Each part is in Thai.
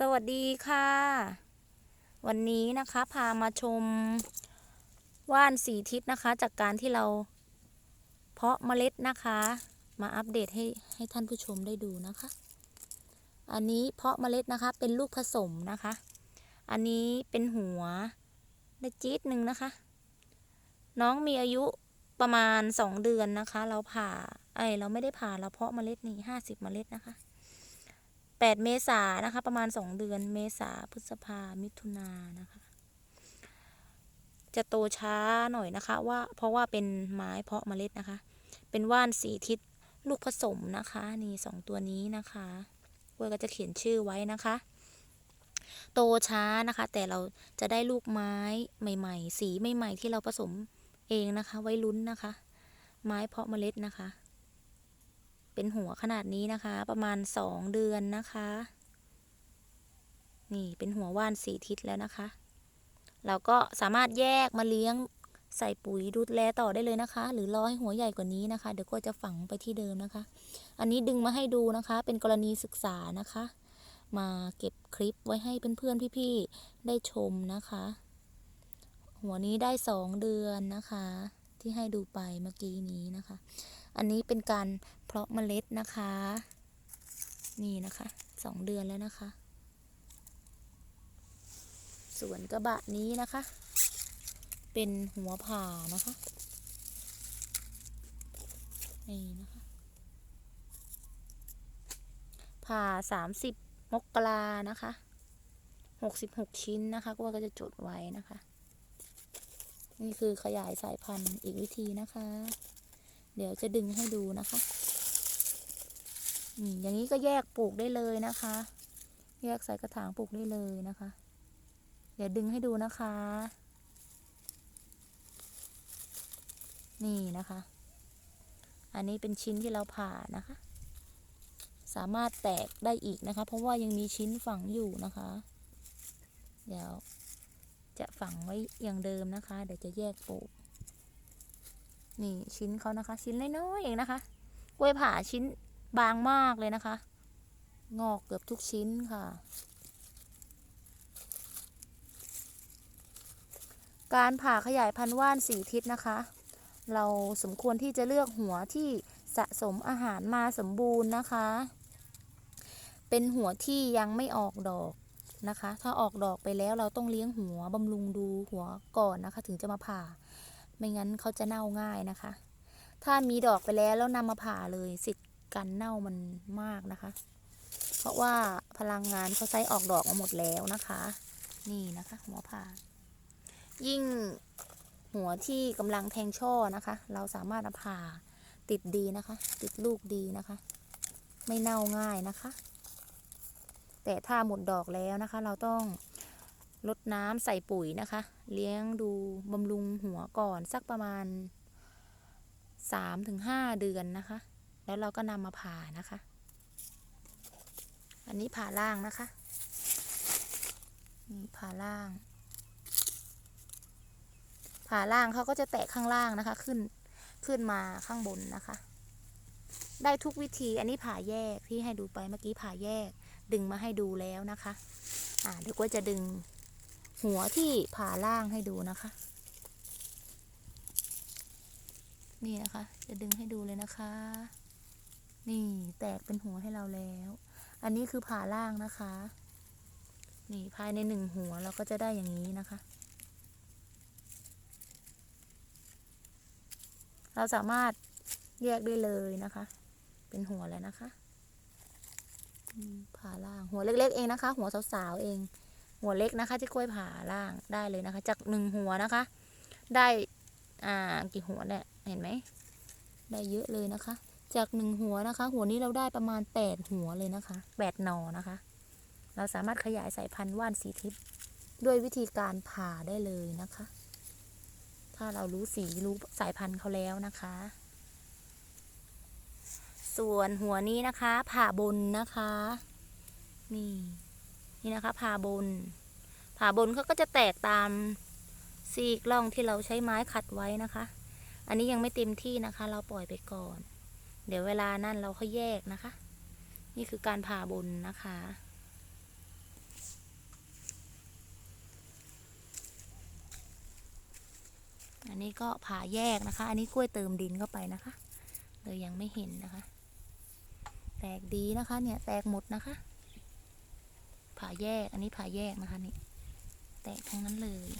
สวัสดีค่ะ วันนี้นะคะพามาชมว่านสีทิศนะคะ จากการที่เราเพาะเมล็ดนะคะ มาอัปเดตให้ให้ท่านผู้ชมได้ดูนะคะ อันนี้เพาะเมล็ดนะคะเป็นลูกผสมนะคะ อันนี้เป็นหัวได้จี๊ดหนึ่งนะคะ น้องมีอายุประมาณสองเดือนนะคะ เราผ่าไอเราไม่ได้ผ่าเราเพาะเมล็ดนี่ห้าสิบเมล็ดนะคะ 8 เมษานะคะ ประมาณ 2 เดือนเมษาพฤษภามิถุนานนะคะ จะโตช้าหน่อยนะคะ ว่าเพราะว่าเป็นไม้เพาะเมล็ดนะคะ เป็นว่านสีทิศลูกผสมนะคะ นี่สองตัวนี้นะคะกล้วยก็จะเขียนชื่อไว้นะคะ โตช้านะคะ แต่เราจะได้ลูกไม้ใหม่ ๆ สีใหม่ ๆ ที่เราผสมเองนะคะ ไว้ลุ้นนะคะ ไม้เพาะเมล็ดนะคะ เป็นหัวขนาดนี้นะคะ ประมาณสองเดือนนะคะ นี่เป็นหัวว่านสีทิศแล้วนะคะ เราก็สามารถแยกมาเลี้ยงใส่ปุ๋ยดูแลต่อได้เลยนะคะ หรือรอให้หัวใหญ่กว่านี้นะคะ เดี๋ยวก็จะฝังไปที่เดิมนะคะ อันนี้ดึงมาให้ดูนะคะ เป็นกรณีศึกษานะคะ มาเก็บคลิปไว้ให้เพื่อนๆพี่ๆได้ชมนะคะ หัวนี้ได้สองเดือนนะคะ ที่ให้ดูไปเมื่อกี้นี้นะคะ อันนี้เป็นการเพาะเมล็ดนะคะ นี่นะคะสองเดือนแล้วนะคะ สวนกระบะนี้นะคะ เป็นหัวผ่านะคะ นี่นะคะ ผ่าสามสิบมกรานะคะหกสิบหกชิ้นนะคะก็จะจดไว้นะคะ นี่คือขยายสายพันธุ์อีกวิธีนะคะ เดี๋ยวจะดึงให้ดูนะคะอย่างนี้ก็แยกปลูกได้เลยนะคะ แยกใส่กระถางปลูกได้เลยนะคะ เดี๋ยวดึงให้ดูนะคะ นี่นะคะ อันนี้เป็นชิ้นที่เราผ่านะคะ สามารถแตกได้อีกนะคะ เพราะว่ายังมีชิ้นฝังอยู่นะคะ เดี๋ยว จะฝังไว้อย่างเดิมนะคะ เดี๋ยวจะแยกปลูก นี่ชิ้นเขานะคะ ชิ้นน้อยๆเองนะคะกล้วยผ่าชิ้นบางมากเลยนะคะ งอกเกือบทุกชิ้นค่ะ การผ่าขยายพันธุ์ว่านสีทิศนะคะ เราสมควรที่จะเลือกหัวที่สะสมอาหารมาสมบูรณ์นะคะ เป็นหัวที่ยังไม่ออกดอก นะคะ ถ้าออกดอกไปแล้วเราต้องเลี้ยงหัวบำรุงดูหัวก่อนนะคะ ถึงจะมาผ่า ไม่งั้นเขาจะเน่าง่ายนะคะ ถ้ามีดอกไปแล้วแล้วนำมาผ่าเลยสิทธิ์การเน่ามันมากนะคะ เพราะว่าพลังงานเขาใช้ออกดอกมาหมดแล้วนะคะ นี่นะคะ หัวผ่า ยิ่งหัวที่กำลังแทงช่อนะคะ เราสามารถเอาผ่าติดดีนะคะ ติดลูกดีนะคะ ไม่เน่าง่ายนะคะ แต่ถ้าหมดดอกแล้วนะคะ เราต้องลดน้ำใส่ปุ๋ยนะคะ เลี้ยงดูบำรุงหัวก่อนสักประมาณ 3-5 เดือนนะคะ แล้วเราก็นำมาผ่านะคะ อันนี้ผ่าล่างนะคะนี่ผ่าล่าง ผ่าล่างเขาก็จะแตะข้างล่างนะคะ ขึ้นขึ้นมาข้างบนนะคะ ได้ทุกวิธีอันนี้ผ่าแยกที่ให้ดูไปเมื่อกี้ผ่าแยก ดึงมาให้ดูแล้วนะคะ อ่าเดี๋ยวก็จะดึงหัวที่ผ่าล่างให้ดูนะคะ นี่นะคะ จะดึงให้ดูเลยนะคะ นี่แตกเป็นหัวให้เราแล้ว อันนี้คือผ่าล่างนะคะ นี่ภายในหนึ่งหัวเราก็จะได้อย่างนี้นะคะ เราสามารถแยกได้เลยนะคะ เป็นหัวแล้วนะคะ ผ่าล่าง หัวเล็ก ๆ เองนะคะ หัวสาวๆเอง หัวเล็กนะคะที่กล้วยผ่าล่างได้เลยนะคะ จากหนึ่งหัวนะคะ ได้อ่ากี่หัวเนี่ยเห็นไหมได้เยอะเลยนะคะ จากหนึ่งหัวนะคะ หัวนี้เราได้ประมาณแปดหัวเลยนะคะแปดหนอนะคะ เราสามารถขยายสายพันธุ์ว่านสีทิพย์ด้วยวิธีการผ่าได้เลยนะคะ ถ้าเรารู้สีรู้สายพันธุ์เขาแล้วนะคะ ส่วนหัวนี้นะคะ ผ่าบนนะคะ นี่ นี่นะคะ ผ่าบน ผ่าบนเขาก็จะแตกตามซีกล่องที่เราใช้ไม้ขัดไว้นะคะ อันนี้ยังไม่เต็มที่นะคะ เราปล่อยไปก่อน เดี๋ยวเวลานั่นเราค่อยแยกนะคะ นี่คือการผ่าบนนะคะอันนี้ก็ผ่าแยกนะคะ อันนี้กล้วยเติมดินเข้าไปนะคะ เลยยังไม่เห็นนะคะ แตกดีนะคะ เนี่ยแตกหมดนะคะ ผ่าแยกอันนี้ผ่าแยกนะคะนี่แตกทั้งนั้นเลย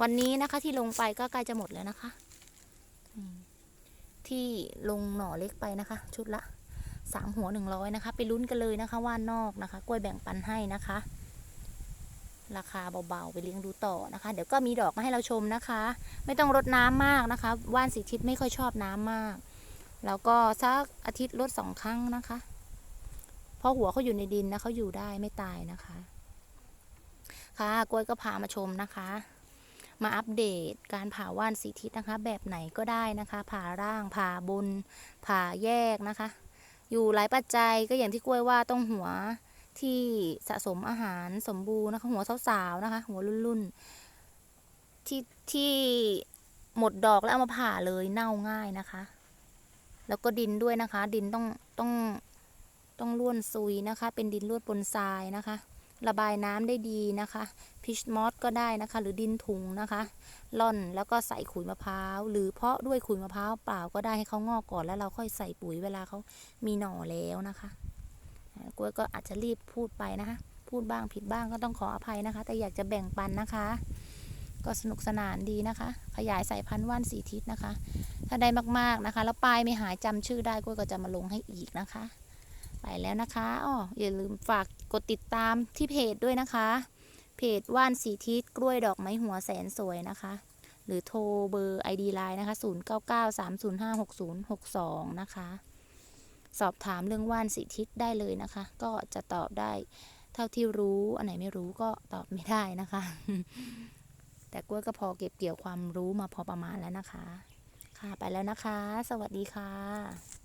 วันนี้นะคะที่ลงไปก็ใกล้จะหมดแล้วนะคะที่ลงหน่อเล็กไปนะคะ ชุดละสามหัวหนึ่งร้อยนะคะ ไปลุ้นกันเลยนะคะว่านนอกนะคะ กล้วยแบ่งปันให้นะคะ ราคาเบาๆ ไปเลี้ยงดูต่อนะคะ เดี๋ยวก็มีดอกมาให้เราชมนะคะ ไม่ต้องรดน้ำมากนะคะ ว่านสีทิศไม่ค่อยชอบน้ำมาก แล้วก็สักอาทิตย์รดสองครั้งนะคะ เพราะหัวเขาอยู่ในดินนะเขาอยู่ได้ไม่ตายนะคะ ค่ะกล้วยก็พามาชมนะคะ มาอัปเดตการผ่าว่านสีทิศนะคะ แบบไหนก็ได้นะคะ ผ่าร่างผ่าบนผ่าแยกนะคะ อยู่หลายปัจจัยก็อย่างที่กล้วยว่าต้องหัว ที่สะสมอาหารสมบูรณ์นะคะ หัวสาวๆนะคะ หัวรุ่นๆที่ที่หมดดอกแล้วเอามาผ่าเลยเน่าง่ายนะคะ แล้วก็ดินด้วยนะคะ ดินต้องต้องต้องล้วนซุยนะคะ เป็นดินล้วนปนทรายนะคะ ระบายน้ำได้ดีนะคะพิชมอสก็ได้นะคะ หรือดินถุงนะคะล่อนแล้วก็ใส่ขุยมะพร้าว หรือเพาะด้วยขุยมะพร้าวเปล่าก็ได้ให้เขางอกก่อนแล้วเราค่อยใส่ปุ๋ยเวลาเขามีหน่อแล้วนะคะ กล้วยก็อาจจะรีบพูดไปนะคะ พูดบ้างผิดบ้างก็ต้องขออภัยนะคะ แต่อยากจะแบ่งปันนะคะ ก็สนุกสนานดีนะคะ ขยายสายพันธุ์ว่านสีทิศนะคะ ถ้าได้มากๆนะคะ แล้วปลายไม่หายจำชื่อได้กล้วยก็จะมาลงให้อีกนะคะ ไปแล้วนะคะอ๋ออย่าลืมฝากกดติดตามที่เพจด้วยนะคะ เพจว่านสีทิศกล้วยดอกไม้หัวแสนสวยนะคะหรือโทรเบอร์ ID Line นะคะ 0993056062 นะคะ สอบถามเรื่องว่านสีทิศได้เลยนะคะ ก็จะตอบได้ เท่าที่รู้อันไหนไม่รู้ก็ตอบไม่ได้นะคะ แต่กล้วยก็พอเก็บเกี่ยวความรู้มาพอประมาณแล้วนะคะ ค่ะไปแล้วนะคะ สวัสดีค่ะ